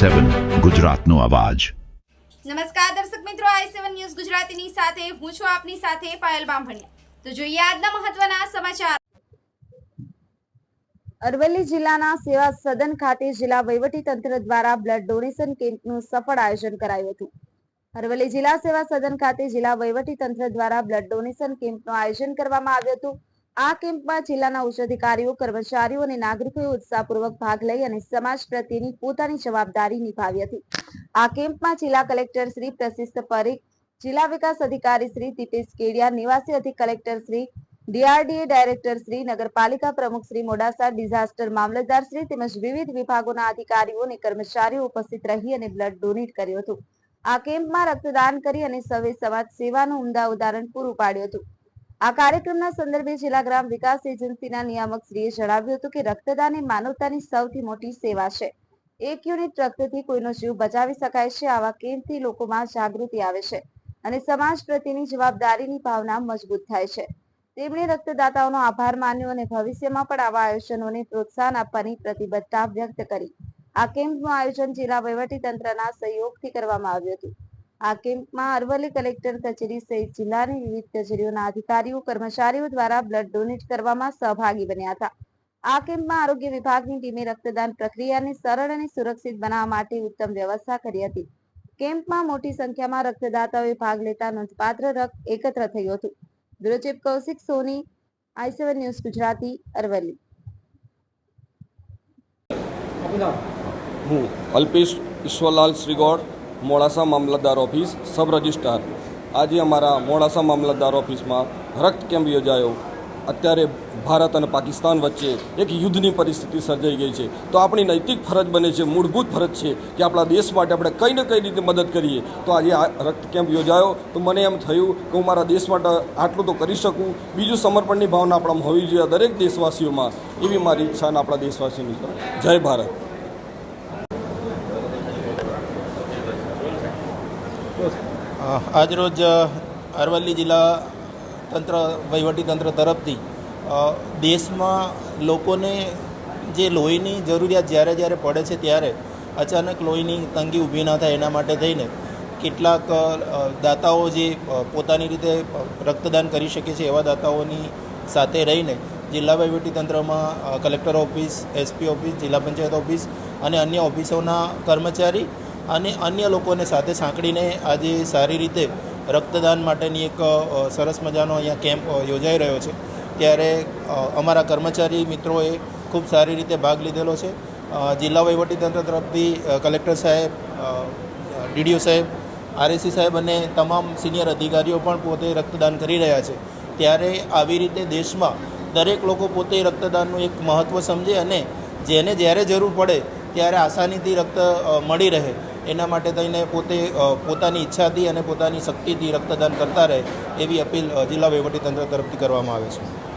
સેવન ગુજરાતનો અવાજ. નમસ્કાર દર્શક મિત્રો આઈ સેવન ન્યૂઝ ગુજરાતીની સાથે હું છું આપની સાથે પાયલ બામભણિયા. તો જોઈએ આજના મહત્વના સમાચાર. અરવલ્લી જિલ્લાના સેવા સદન ખાતે જિલ્લા વહીવટી તંત્ર દ્વારા બ્લડ ડોનેશન કેમ્પનું સફળ આયોજન કરાયું હતું. અરવલ્લી જિલ્લા સેવા સદન ખાતે જિલ્લા વહીવટી તંત્ર દ્વારા બ્લડ ડોનેશન કેમ્પનું આયોજન કરવામાં આવ્યું હતું. આ કેમ્પમાં જિલ્લાના ઉચ્ચ કર્મચારીઓ અને નાગરિકોએ ઉત્સાહપૂર્વક ભાગ લઈ અને સમાજ પ્રત્યેની પોતાની જવાબદારી નિભાવી હતી. આ કેમ્પમાં જિલ્લા કલેક્ટર શ્રી પ્રશિસ્ત પરીખ, જિલ્લા વિકાસ અધિકારી શ્રી દીપેશ કેડિયા, નિવાસી અધિક collector Shri DRDA director Shri નગરપાલિકા પ્રમુખ શ્રી મોડાસા, ડિઝાસ્ટર મામલતદાર શ્રી તેમજ વિવિધ વિભાગોના અધિકારીઓ અને કર્મચારીઓ ઉપસ્થિત રહી અને બ્લડ ડોનેટ કર્યું હતું. આ કેમ્પમાં રક્તદાન કરી અને સવે સમાજ સેવાનું ઉમદા ઉદાહરણ પૂરું પાડ્યું હતું. આ કાર્યક્રમના સંદર્ભે જિલ્લા ગ્રામ વિકાસ એજન્સીના નિયામક જણાવ્યું હતું કે રક્તદાન એ માનવતાની સૌથી મોટી સેવા છે. એક યુનિટ રક્તથી કોઈનો જીવ બચાવી શકાય છે આવા કેમ્પથી લોકોમાં જાગૃતિ આવે છે અને સમાજ પ્રત્યેની જવાબદારીની ભાવના મજબૂત થાય છે. તેમણે રક્તદાતાઓનો આભાર માન્યો અને ભવિષ્યમાં પણ આવા આયોજનોને પ્રોત્સાહન આપવાની પ્રતિબદ્ધતા વ્યક્ત કરી. આ કેમ્પનું આયોજન જિલ્લા વહીવટી તંત્રના સહયોગથી કરવામાં આવ્યું હતું. આ કેમ્પમાં અરવલ્લી કલેક્ટર કચેરી સહિત જિલ્લાની વિવિધ કચેરીઓના અધિકારીઓ, કર્મચારીઓ દ્વારા બ્લડ ડોનેટ કરવામાં સહભાગી બન્યા હતા. આ કેમ્પમાં આરોગ્ય વિભાગની ટીમે રક્તદાન પ્રક્રિયાને સરળ અને સુરક્ષિત બનાવવા માટે ઉત્તમ વ્યવસ્થા કરી હતી. કેમ્પમાં મોટી સંખ્યામાં રક્તદાતાઓએ ભાગ લેતા નોંધપાત્ર રક્ત એકત્ર થયું હતું. Bureau Kaushik Soni, I seven news Gujarati, Aravalli. હું અલ્પેશ ઈશ્વરલાલ શ્રીગોડ મોડાસા મામલતદાર ઓફિસ સબ રજિસ્ટ્રાર. આજે અમારા મોડાસા મામલતદાર ઓફિસમાં રક્ત કેમ્પ યોજાયો. અત્યારે ભારત અને પાકિસ્તાન વચ્ચે એક યુદ્ધની પરિસ્થિતિ સર્જાઈ ગઈ છે. તો આપણી નૈતિક ફરજ બને છે, મૂળભૂત ફરજ છે કે આપણા દેશ માટે આપણે કઈ ને કઈ રીતે મદદ કરીએ. તો આજે આ રક્ત કેમ્પ યોજાયો. તો મને એમ થયું કે હું મારા દેશ માટે આટલું તો કરી શકું. બીજું સમર્પણની ભાવના આપણામાં હોવી જોઈએ દરેક દેશવાસીઓમાં. એવી મારી ઈચ્છા અને આપણા દેશવાસીઓની જય ભારત. આજરોજ અરવલ્લી જિલ્લા તંત્ર, વહીવટી તંત્ર તરફથી દેશમાં લોકોને જે લોહીની જરૂરિયાત જ્યારે જ્યારે પડે છે ત્યારે અચાનક લોહીની તંગી ઊભી ના થાય એના માટે થઈને કેટલાક દાતાઓ જે પોતાની રીતે રક્તદાન કરી શકે છે એવા દાતાઓની સાથે રહીને જિલ્લા વહીવટી તંત્રમાં કલેક્ટર ઓફિસ, એસપી ઓફિસ, જિલ્લા પંચાયત ઓફિસ અને અન્ય ઓફિસોના કર્મચારી અને અન્ય લોકોને સાથે સાંકળીને આજે સારી રીતે રક્તદાન માટેની એક સરસ મજાનો અહીંયા કેમ્પ યોજાઈ રહ્યો છે. ત્યારે અમારા કર્મચારી મિત્રોએ ખૂબ સારી રીતે ભાગ લીધેલો છે. જિલ્લા વહીવટીતંત્ર તરફથી કલેક્ટર સાહેબ ડીડીઓ સાહેબ, આરએસી સાહેબ અને તમામ સિનિયર અધિકારીઓ પણ પોતે રક્તદાન કરી રહ્યા છે. ત્યારે આવી રીતે દેશમાં દરેક લોકો પોતે રક્તદાનનું એક મહત્ત્વ સમજે અને જેને જ્યારે જરૂર પડે ત્યારે આસાનીથી રક્ત મળી રહે. એના માટે થઈને પોતે પોતાની ઈચ્છાથી અને પોતાની શક્તિથી રક્તદાન કરતા રહે એવી અપીલ જિલ્લા વહીવટીતંત્ર તરફથી કરવામાં આવે છે.